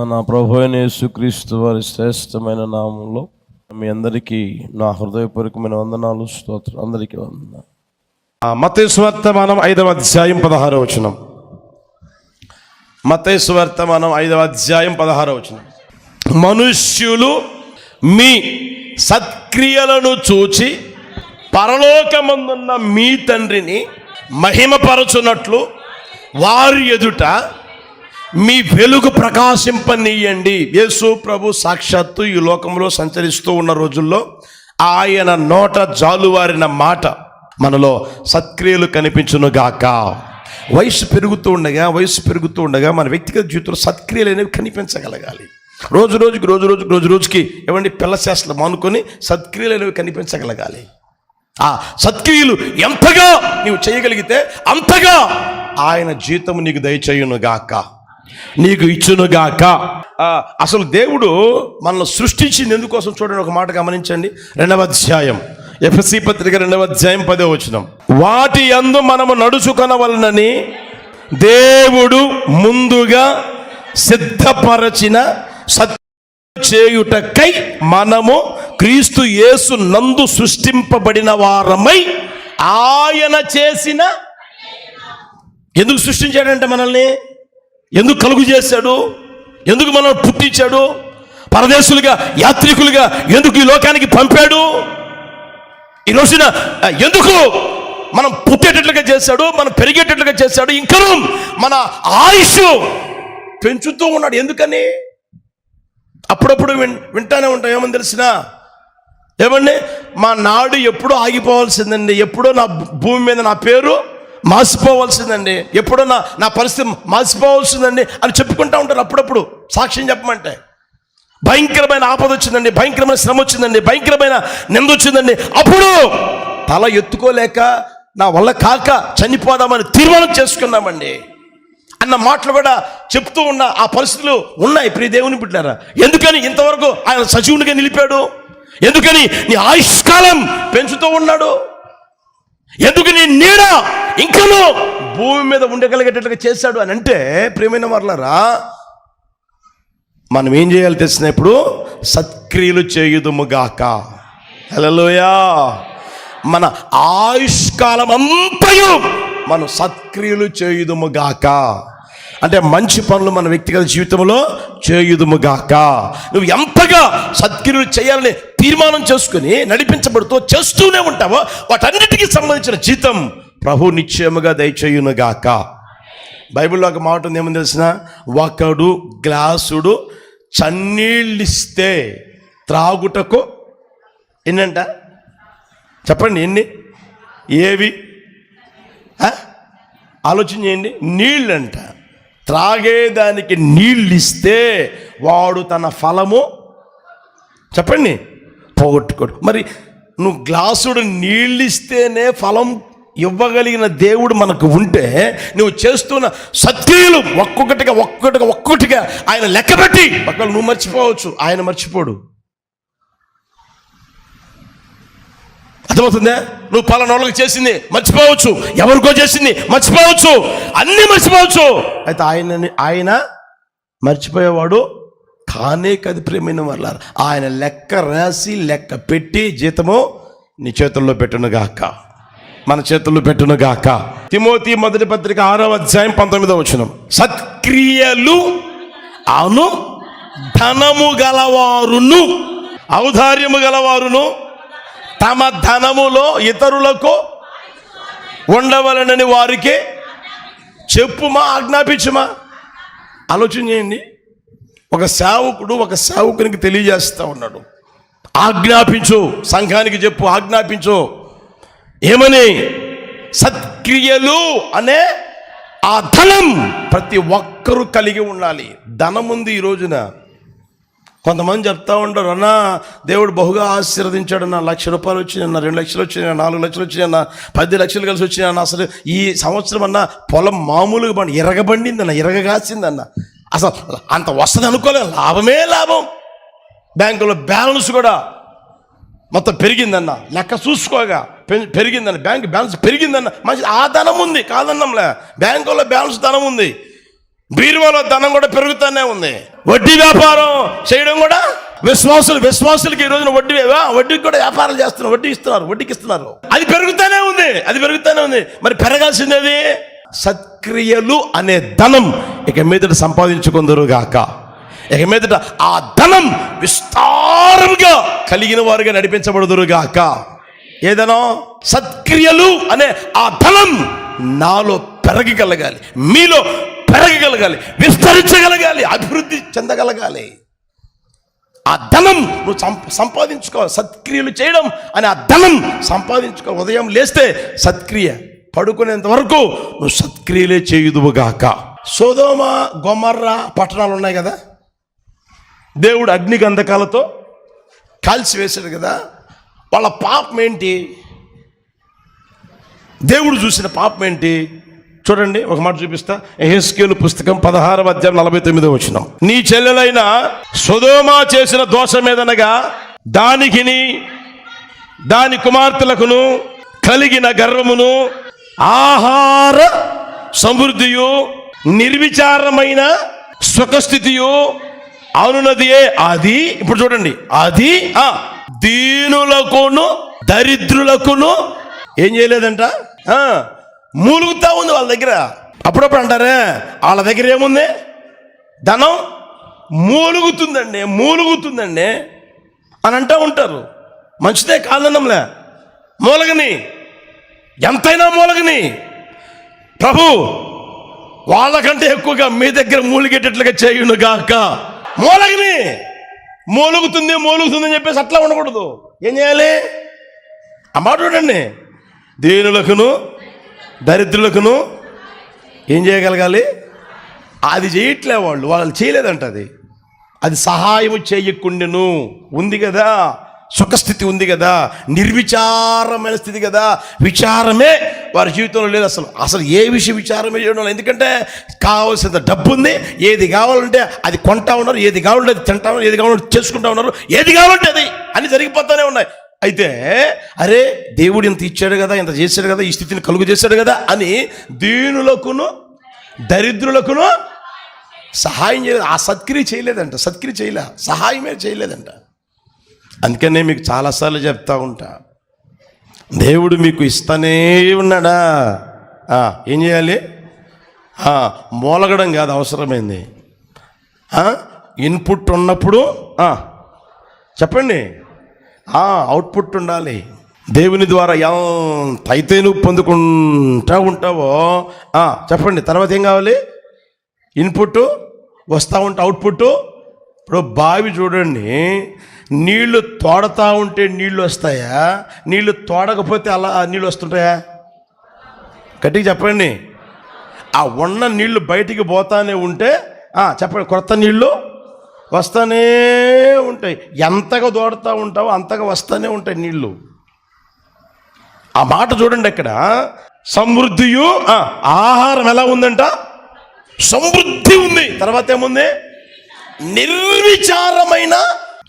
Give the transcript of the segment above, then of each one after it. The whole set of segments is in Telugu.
మన ప్రభు యేసుక్రీస్తు వారి శ్రేష్టమైన నామంలో మీ అందరికీ నా హృదయపూర్వకమైన వందనాలు స్తోత్రం అందరికీ వందనాలు. మతేశ్వర్తమానం ఐదవ అధ్యాయం పదహారో వచనం. మతేశ్వర్తమానం ఐదవ అధ్యాయం పదహారో వచనం. మనుష్యులు మీ సత్క్రియలను చూచి పరలోకమందున్న మీ తండ్రిని మహిమపరచునట్లు వారి ఎదుట మీ వెలుగు ప్రకాశింపనీయండి. యేసు ప్రభు సాక్షాత్తు ఈ లోకంలో సంచరిస్తూ ఉన్న రోజుల్లో ఆయన నోట జాలువారిన మాట మనలో సత్క్రియలు కనిపించునుగాక. వయసు పెరుగుతూ ఉండగా వయసు పెరుగుతూ ఉండగా మన వ్యక్తిగత జీవితంలో సత్క్రియలు అనేవి కనిపించగలగాలి. రోజు రోజుకి రోజు రోజుకి రోజు రోజుకి ఏమండి పిల్ల శాస్త్రం మానుకొని సత్క్రియలు అనేవి కనిపించగలగాలి. ఆ సత్క్రియలు ఎంతగా నీవు చేయగలిగితే అంతగా ఆయన జీతం నీకు దయచేయునుగాక. గాక నీకు ఇచ్చునుగాక అసలు దేవుడు మనల్ని సృష్టించింది ఎందుకోసం చూడండి ఒక మాట గమనించండి. రెండవ అధ్యాయం. ఎఫ్ఎస్సి పత్రిక రెండవ అధ్యాయం పదే వచ్చినాం వాటి యందు మనము నడుచుకొనవలనని దేవుడు ముందుగా సిద్ధపరచిన సత్ చేయుటకై మనము క్రీస్తు యేసు నందు సృష్టింపబడిన వారమై ఆయన చేసిన ఎందుకు సృష్టించాడంటే మనల్ని? ఎందుకు కలుగు చేశాడు? ఎందుకు మనం పుట్టించాడు? పరదేశులుగా యాత్రికులుగా ఎందుకు ఈ లోకానికి పంపాడు? ఈ రోజున ఎందుకు మనం పుట్టేటట్లుగా చేశాడు? మనం పెరిగేటట్లుగా చేశాడు? ఇంకా మన ఆయుష్ పెంచుతూ ఉన్నాడు. ఎందుకని? అప్పుడప్పుడు విన్ వింటానే ఉంటాం. ఏమని తెలిసిన? ఏమండి? మా నాడు ఎప్పుడో ఆగిపోవాల్సిందండి. ఎప్పుడో నా భూమి మీద నా పేరు మాసిపోవాల్సిందండి. ఎప్పుడో నా నా పరిస్థితి మాసిపోవాల్సిందండి అని చెప్పుకుంటా ఉంటారు అప్పుడప్పుడు. సాక్ష్యం చెప్పమంటే. భయంకరమైన ఆపద వచ్చిందండి భయంకరమైన శ్రమ వచ్చిందండి భయంకరమైన నింద వచ్చిందండి. అప్పుడు తల ఎత్తుకోలేక నా వల్ల కాక చనిపోదామని తీర్మానం చేసుకున్నామండి. అన్న మాటలు కూడా చెప్తూ ఉన్న ఆ పరిస్థితులు ఉన్నాయి ప్రియ దేవుని బిడ్డారా. ఎందుకని ఇంతవరకు ఆయన సజీవునిగా నిలిపాడు? ఎందుకని నీ ఆయుష్కాలం పెంచుతూ ఉన్నాడు? ఎందుకు నీ నీడ ఇంకను భూమి మీద ఉండగలిగేటట్లుగా చేశాడు అని అంటే ప్రేమైన వర్లరా మనం ఏం చేయాలి తెలిసినప్పుడు సత్క్రియలు చేయుదుముగాక హలోయా మన ఆయుష్కాలం అంతయు మనం సత్క్రియలు చేయుదుముగాక అంటే మంచి పనులు మన వ్యక్తిగత జీవితంలో చేయుదుముగాక. నువ్వు ఎంతగా సత్క్రియలు చేయాలని తీర్మానం చేసుకుని నడిపించబడుతూ చేస్తూనే ఉంటావో వాటన్నిటికీ సంబంధించిన జీతం ప్రభు నిశ్చయముగా దయచేయునుగాక. బైబిల్లో ఒక మాట ఉంది ఏమని తెలిసిన? ఒకడు గ్లాసుడు చన్నీళ్ళిస్తే త్రాగుటకు ఎన్నంట? చెప్పండి ఎన్ని? ఏవి? ఆలోచన చేయండి. నీళ్ళంట. త్రాగేదానికి నీళ్ళు ఇస్తే వాడు తన ఫలము చెప్పండి పోగొట్టుకోడు. మరి నువ్వు గ్లాసుడు నీళ్ళు ఇస్తేనే ఫలం ఇవ్వగలిగిన దేవుడు మనకు ఉంటే నువ్వు చేస్తున్న సత్యులు ఒక్కొక్కటిగా ఒక్కొక్కటిగా ఒక్కొక్కటిగా ఆయన లెక్కబెట్టి ఒకవేళ నువ్వు మర్చిపోవచ్చు ఆయన మర్చిపోడు. అర్థమవుతుందా? నువ్వు పలానా వాళ్ళకి చేసింది మర్చిపోవచ్చు. ఎవరికో చేసింది మర్చిపోవచ్చు. అన్నీ మర్చిపోవచ్చు. అయితే ఆయన ఆయన మర్చిపోయేవాడు కానే కది ప్రేమైన వాళ్ళారు ఆయన లెక్క రాసి లెక్క పెట్టి జీతము నీ చేతుల్లో పెట్టునుగాక మన చేతుల్లో పెట్టునుగాక తిమోతి మొదటి పత్రిక ఆరవ అధ్యాయం పంతొమ్మిదవ వచ్చిన సత్క్రియలు అను ధనము గలవారును ఔదార్యము గలవారును తమ ధనములో ఇతరులకు ఉండవలనని వారికి చెప్పుమా ఆజ్ఞాపించుమా? ఆలోచన చేయండి. ఒక సేవకుడు ఒక సేవకునికి తెలియజేస్తా ఉన్నాడు. ఆజ్ఞాపించు సంఘానికి చెప్పు ఆజ్ఞాపించు. ఏమని? సత్క్రియలు అనే ఆ ధనం ప్రతి ఒక్కరూ కలిగి ఉండాలి. ధనం ఉంది ఈ రోజున. కొంతమంది చెప్తా ఉంటారు అన్నా దేవుడు బహుగా ఆశీర్వదించాడు నా లక్ష రూపాయలు వచ్చినాయన్న రెండు లక్షలు వచ్చినాయి నాలుగు లక్షలు వచ్చినాయన్న పది లక్షలు కలిసి వచ్చినాయన్న అసలు ఈ సంవత్సరం అన్న పొలం మామూలుగా పండి ఎరగబండిందన్న ఎరగగాసిందన్న అసలు అంత వస్తుంది అనుకోలేదు లాభమే లాభం. బ్యాంకులో బ్యాలెన్స్ కూడా మొత్తం పెరిగిందన్న లెక్క చూసుకోగా పె- పెరిగిందన్న బ్యాంక్ బ్యాలెన్స్ పెరిగిందన్న మంచి ఆ ధనం ఉంది కాదన్నంలే. బ్యాంకులో బ్యాలెన్స్ ధనం ఉంది. బీరువాలో ధనం కూడా పెరుగుతూనే ఉంది. వడ్డీ వ్యాపారం చేయడం కూడా విశ్వాసులు విశ్వాసులకి ఈ రోజున వడ్డీ వడ్డీకి కూడా వ్యాపారాలు చేస్తున్నారు వడ్డీ ఇస్తున్నారు వడ్డీకి ఇస్తున్నారు. అది పెరుగుతూనే ఉంది అది పెరుగుతూనే ఉంది. మరి పెరగాల్సిందేది? సత్క్రియలు అనే ధనం ఇక మీదట సంపాదించుకుందరు గాక. ఇక మీదట ఆ ధనం విస్తారంగా కలిగిన వారుగా నడిపించబడుదురు గాక. ఏదనో సత్క్రియలు అనే ఆ ధనం నాలో పెరగగలగాలి. మీలో పెరగగలగాలి విస్తరించగలగాలి అభివృద్ధి చెందగలగాలి. ఆ ధనం నువ్వు సంప సంపాదించుకో సత్క్రియలు చేయడం అని ఆ ధనం సంపాదించుకో ఉదయం లేస్తే సత్క్రియ పడుకునేంత వరకు నువ్వు సత్క్రియలే చేయుదువుగాక సోదోమ గొమర్ర పట్టణాలు ఉన్నాయి కదా? దేవుడు అగ్ని గంధకాలతో కాల్చి వేశాడు కదా? వాళ్ళ పాపం ఏంటి? దేవుడు చూసిన పాపం ఏంటి? చూడండి ఒక మాట చూపిస్తా. ఎహెస్కేలు పుస్తకం పదహారవ అధ్యాయం నలభై తొమ్మిదో వచ్చిన నీ చెల్లెలైన సుధోమా చేసిన దోషం ఏదనగా దానికిని దాని కుమార్తెలకును కలిగిన గర్వమును ఆహార సమృద్ధియు నిర్విచారమైన సుఖస్థితియు అవునున్నదియే అది. ఇప్పుడు చూడండి అది ఆ దీనులకును దరిద్రులకును ఏం చేయలేదంట? ఆ, మూలుగుతా ఉంది వాళ్ళ దగ్గర. అప్పుడప్పుడు అంటారే వాళ్ళ దగ్గర ఏముంది? ధనం మూలుగుతుందండి మూలుగుతుందండి అని అంటూ ఉంటారు. మంచిదే కాదన్నంలే మూలగని ఎంతైనా మూలగని ప్రభు వాళ్ళకంటే ఎక్కువగా మీ దగ్గర మూలిగేటట్లుగా చేయును గాక మూలగని మూలుగుతుంది మూలుగుతుంది అని చెప్పేసి అట్లా ఉండకూడదు. ఏం చేయాలి? అమ్మాట మాట చూడండి. దేనులకును దరిద్రులకును ఏం చేయగలగాలి? అది చేయట్లే వాళ్ళు వాళ్ళు చేయలేదంట అది. అది సహాయం చేయకుండాను. ఉంది కదా. సుఖస్థితి ఉంది కదా. నిర్విచారమైన స్థితి కదా. విచారమే వారి జీవితంలో లేదు అసలు. అసలు ఏ విషయం విచారమే చేయడం ఎందుకంటే కావాల్సినంత డబ్బు ఉంది. ఏది కావాలంటే అది కొంటా ఉన్నారు. ఏది కావాలంటే అది తింటా ఉన్నారు. ఏది కావాలంటే చేసుకుంటా ఉన్నారు. ఏది కావాలంటే అది. అన్ని జరిగిపోతూనే ఉన్నాయి. అయితే అరే దేవుడు ఇంత ఇచ్చాడు కదా ఇంత చేశాడు కదా ఈ స్థితిని కలుగు చేశాడు కదా అని దీనులకును దరిద్రులకును సహాయం చేయలేదు. ఆ సత్క్రియ చేయలేదంట సత్క్రియ చేయలే సహాయమే చేయలేదంట. అందుకనే మీకు చాలాసార్లు చెప్తా ఉంటా దేవుడు మీకు ఇస్తానే ఉన్నాడా? ఏం చేయాలి? మూలగడం కాదు అవసరమైంది. ఇన్పుట్ ఉన్నప్పుడు చెప్పండి. అవుట్పుట్ ఉండాలి. దేవుని ద్వారా ఎంత అయితే నువ్వు పొందుకుంటా ఉంటావో చెప్పండి తర్వాత ఏం కావాలి? ఇన్పుట్ వస్తూ ఉంటే అవుట్పుట్ ఇప్పుడు బావి చూడండి నీళ్ళు తోడతా ఉంటే నీళ్ళు వస్తాయా? నీళ్ళు తోడకపోతే అలా నీళ్ళు వస్తుంటాయా? గట్టిగా చెప్పండి. ఆ ఉన్న నీళ్ళు బయటికి పోతానే ఉంటే చెప్పండి కొత్త నీళ్ళు వస్తూనే ఉంటాయి. ఎంతగా దోడుతూ ఉంటావో అంతగా వస్తూనే ఉంటాయి నీళ్ళు. ఆ మాట చూడండి అక్కడ. సమృద్ధియు ఆహారం ఎలా ఉందంట? సమృద్ధి ఉంది. తర్వాత ఏముంది? నిర్విచారమైన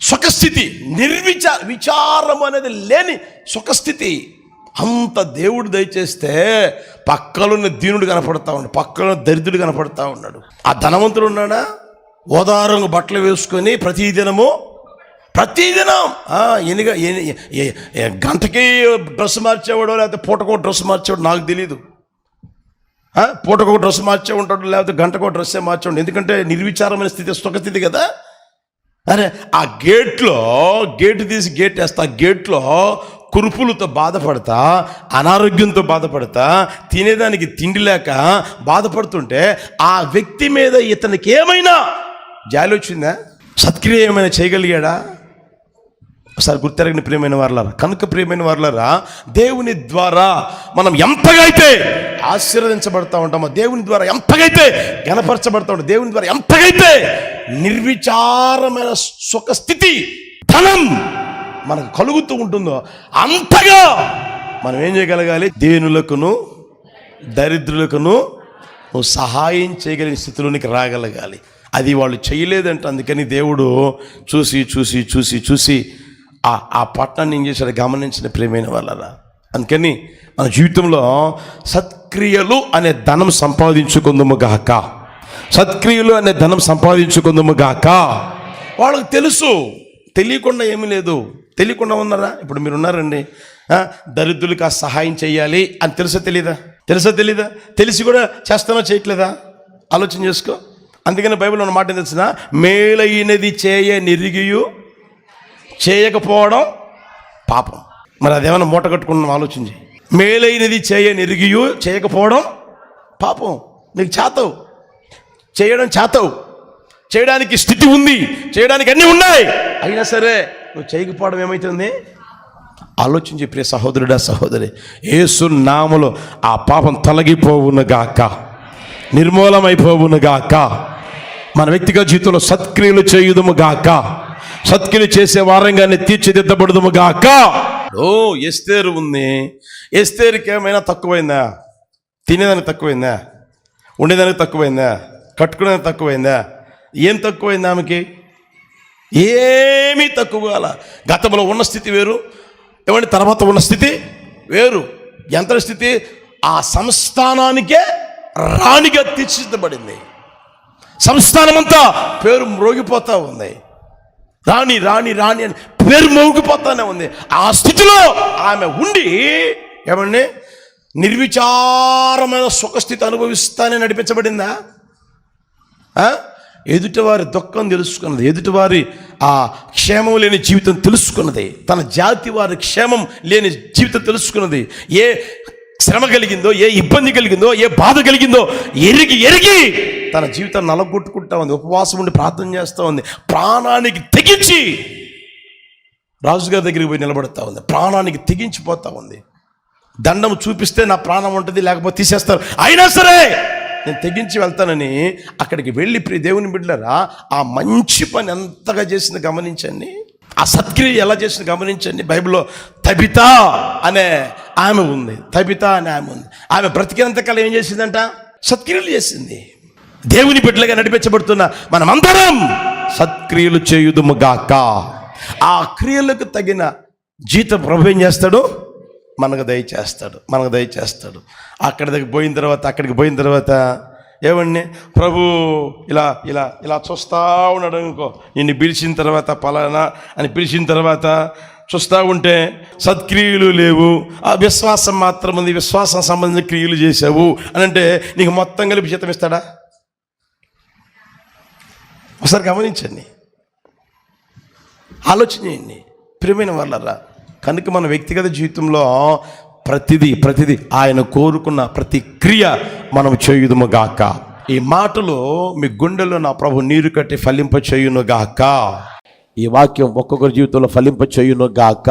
సుఖస్థితి. నిర్విచార విచారం అనేది లేని సుఖస్థితి. అంత దేవుడు దయచేస్తే పక్కలున్న దీనుడు కనపడతా ఉన్నాడు పక్కన దరిద్రుడు కనపడతా ఉన్నాడు. ఆ ధనవంతుడు ఉన్నాడా? ఓదారంగు బట్టలు వేసుకొని ప్రతిదినము ప్రతిదినం ఎనిగ గంటకి డ్రెస్ మార్చేవాడో లేకపోతే పూటకో డ్రెస్ మార్చేవాడు నాకు తెలియదు పూటకో పూటకు డ్రెస్ మార్చే ఉంటాడు లేకపోతే గంటకో డ్రెస్సే మార్చేవాడు. ఎందుకంటే నిర్విచారమైన స్థితి స్థితి కదా. అరే ఆ గేట్లో గేటు తీసి గేట్ వేస్తా ఆ గేట్లో కురుపులతో బాధపడతా అనారోగ్యంతో బాధపడతా తినేదానికి తిండి లేక బాధపడుతుంటే ఆ వ్యక్తి మీద ఇతనికి ఏమైనా జాలి వచ్చిందా? సత్క్రియ ఏమైనా చేయగలిగాడా? ఒకసారి గుర్తెరగని ప్రియమైన వారులారా కనుక ప్రియమైన వారులారా దేవుని ద్వారా మనం ఎంతగా అయితే ఆశీర్వదించబడతా ఉంటామో దేవుని ద్వారా ఎంతగైతే గణపరచబడతా ఉంటాం దేవుని ద్వారా ఎంతగైతే నిర్విచారమైన సుఖస్థితి ధనం మనకు కలుగుతూ ఉంటుందో అంతగా మనం ఏం చేయగలగాలి? దేనులకును దరిద్రులకును సహాయం చేయగలిగిన స్థితిలోనికి రాగలగాలి. అది వాళ్ళు చేయలేదంట అందుకని దేవుడు చూసి చూసి చూసి చూసి ఆ ఆ పట్టణాన్ని ఏం చేశాడు? గమనించిన ప్రేమైన వాళ్ళరా. అందుకని మన జీవితంలో సత్క్రియలు అనే ధనం సంపాదించుకుందము గాక. సత్క్రియలు అనే ధనం సంపాదించుకుందము గాక. వాళ్ళకి తెలుసు. తెలియకుండా ఏమీ లేదు. తెలియకుండా ఉన్నారా? ఇప్పుడు మీరు ఉన్నారండి. దరిద్రులకు ఆ సహాయం చేయాలి అని తెలుసా తెలీదా? తెలుసా తెలీదా? తెలిసి కూడా చేస్తానో చేయట్లేదా? ఆలోచన చేసుకో. అందుకని బైబిల్ ఉన్న మాట తెలిసిన? మేలైనది చేయ నిరిగియు చేయకపోవడం పాపం. మరి అదేమైనా మూట కట్టుకున్నాం ఆలోచించి మేలైనది చేయ నిరిగియు చేయకపోవడం పాపం. నీకు చేతవు. చేయడం చేతవు. చేయడానికి స్థితి ఉంది. చేయడానికి అన్నీ ఉన్నాయి. అయినా సరే నువ్వు చేయకపోవడం ఏమవుతుంది ఆలోచించి ప్రియ సహోదరుడా సహోదరి. ఏసు నామలో ఆ పాపం తొలగిపోవును గాక నిర్మూలమైపోవును గాక మన వ్యక్తిగత జీవితంలో సత్క్రియలు చేయుదుము గాక. సత్క్రియలు చేసే వారంగానే తీర్చిదిద్దబడుదుము గాక. ఓ ఎస్తేరు ఉంది. ఎస్తేరుకి ఏమైనా తక్కువైందా? తినేదానికి తక్కువైందా? ఉండేదానికి తక్కువైందా? కట్టుకునేదానికి తక్కువైందా? ఏం తక్కువైంది ఆమెకి? ఏమీ తక్కువ కాల. గతంలో ఉన్న స్థితి వేరు ఏమంటే తర్వాత ఉన్న స్థితి వేరు. ఎంత స్థితి ఆ సంస్థానానికే రాణిగా తీర్చిదిద్దబడింది. సంస్థానమంతా పేరు మ్రోగిపోతా ఉంది. రాణి రాణి రాణి అని పేరు మోగిపోతానే ఉంది. ఆ స్థితిలో ఆమె ఉండి ఏమండి? నిర్విచారమైన సుఖస్థితి అనుభవిస్తానే నడిపించబడిందా? ఆ? ఎదుటివారి దుఃఖం తెలుసుకున్నది. ఎదుటివారి ఆ క్షేమం లేని జీవితం తెలుసుకున్నది. తన జాతి వారి క్షేమం లేని జీవితం తెలుసుకున్నది. ఏ శ్రమ కలిగిందో ఏ ఇబ్బంది కలిగిందో ఏ బాధ కలిగిందో ఎరిగి ఎరిగి తన జీవితాన్ని నలగొట్టుకుంటా ఉంది ఉపవాసం ఉండి ప్రార్థన చేస్తూ ఉంది. ప్రాణానికి తెగించి రాజుగారి దగ్గరికి పోయి నిలబడతా ఉంది. ప్రాణానికి తెగించిపోతా ఉంది. దండం చూపిస్తే నా ప్రాణం ఉంటుంది లేకపోతే తీసేస్తారు. అయినా సరే నేను తెగించి వెళ్తానని అక్కడికి వెళ్ళి ప్రియ దేవుని బిడ్డలరా ఆ మంచి పని ఎంతగా చేసింది గమనించండి. ఆ సత్క్రియ ఎలా చేసింది గమనించండి. బైబిల్లో తబిత అనే ఆమె ఉంది. తబిత అనే ఆమె ఉంది. ఆమె బ్రతికినంతకాలం ఏం చేసిందంట? సత్క్రియలు చేసింది. దేవుని బిడ్డలుగా నడిపించబడుతున్న మనమందరం సత్క్రియలు చేయుదుము గాక. ఆ క్రియలకు తగిన జీతం ప్రభు ఏం చేస్తాడు? మనకు దయచేస్తాడు మనకు దయచేస్తాడు అక్కడి దగ్గర పోయిన తర్వాత అక్కడికి పోయిన తర్వాత ఏమండి? ప్రభు ఇలా ఇలా ఇలా చూస్తూ ఉన్నాడు అనుకో. నిన్ను పిలిచిన తర్వాత పలానా అని పిలిచిన తర్వాత చూస్తూ ఉంటే సత్క్రియలు లేవు. ఆ విశ్వాసం మాత్రం ఉంది. విశ్వాసం సంబంధించిన క్రియలు చేసావు అని అంటే నీకు మొత్తం కలిపి జీతం ఇస్తాడా? ఒకసారి గమనించండి. ఆలోచన చేయండి. ప్రియమైన వాళ్ళరా కనుక మన వ్యక్తిగత జీవితంలో ప్రతిదీ ప్రతిదీ ఆయన కోరుకున్న ప్రతి క్రియ మనం చేయుదుము గాక. ఈ మాటలు మీ గుండెలో నా ప్రభు నీరు కట్టి ఫలింప చేయును గాక. ఈ వాక్యం ఒక్కొక్కరి జీవితంలో ఫలింప చేయును గాక.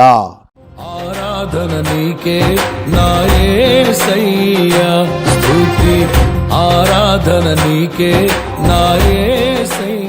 ఆరాధన నీకే ఆరాధన నీకే నాయసయ్యా